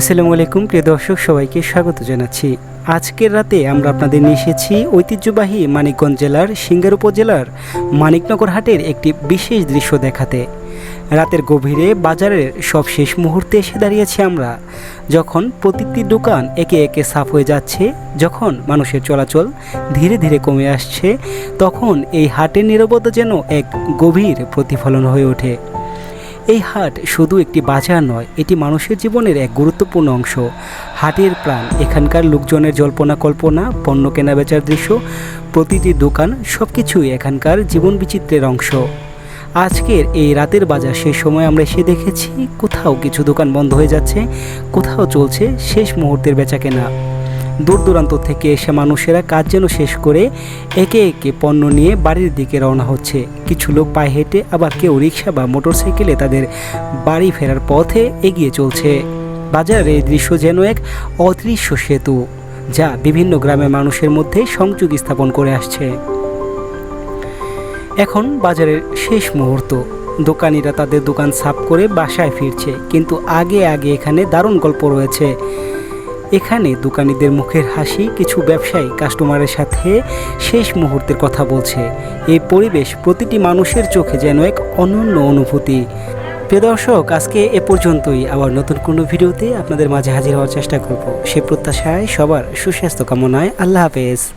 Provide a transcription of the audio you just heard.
আসসালামু আলাইকুম, প্রিয় দর্শক, সবাইকে স্বাগত জানাচ্ছি। আজকের রাতে আমরা আপনাদের নিয়ে এসেছি ঐতিহ্যবাহী মানিকগঞ্জ জেলার সিঙ্গার উপজেলার মানিকনগর হাটের একটি বিশেষ দৃশ্য দেখাতে। রাতের গভীরে বাজারের সব শেষ মুহূর্তে এসে দাঁড়িয়েছি আমরা, যখন প্রতিটি দোকান একে একে সাফ হয়ে যাচ্ছে, যখন মানুষের চলাচল ধীরে ধীরে কমে আসছে, তখন এই হাটের নীরবতা যেন এক গভীর প্রতিফলন হয়ে ওঠে। এই হাট শুধু একটি বাজার নয়, এটি মানুষের জীবনের এক গুরুত্বপূর্ণ অংশ। হাটের প্রাণ, এখানকার লোকজনের জল্পনা কল্পনা, পণ্য কেনা বেচার দৃশ্য, প্রতিটি দোকান সব কিছুই এখানকার জীবন বিচিত্রের অংশ। আজকের এই রাতের বাজার সেই সময় আমরা এসে দেখেছি, কোথাও কিছু দোকান বন্ধ হয়ে যাচ্ছে, কোথাও চলছে শেষ মুহূর্তের বেচা কেনা দূর দূরান্ত থেকে এসে মানুষেরা কাজ যেন শেষ করে একে একে পণ্য নিয়ে বাড়ির দিকে রওনা হচ্ছে। কিছু লোক পায়ে হেঁটে আবার কেউ রিক্সা বা মোটরসাইকেলে তাদের বাড়ি ফেরার পথে এগিয়ে চলছে। বাজারের এই দৃশ্য যেন এক অদৃশ্য সেতু, যা বিভিন্ন গ্রামের মানুষের মধ্যে সংযোগ স্থাপন করে আসছে। এখন বাজারের শেষ মুহূর্ত। দোকানিরা তাদের দোকান সাফ করে বাসায় ফিরছে, কিন্তু আগে আগে এখানে দারুণ গল্প রয়েছে। এখানে দোকানিদের মুখের হাসি কিছু ব্যবসায়ী কাস্টমারের সাথে শেষ মুহূর্তের কথা বলছে। এই পরিবেশ প্রতিটি মানুষের চোখে যেন এক অনন্য অনুভূতি। প্রিয় দর্শক, আজকে এ পর্যন্তই। আবার নতুন কোনো ভিডিওতে আপনাদের মাঝে হাজির হওয়ার চেষ্টা করব। সে প্রত্যাশায় সবার সুস্বাস্থ্য কামনায় আল্লাহ হাফেজ।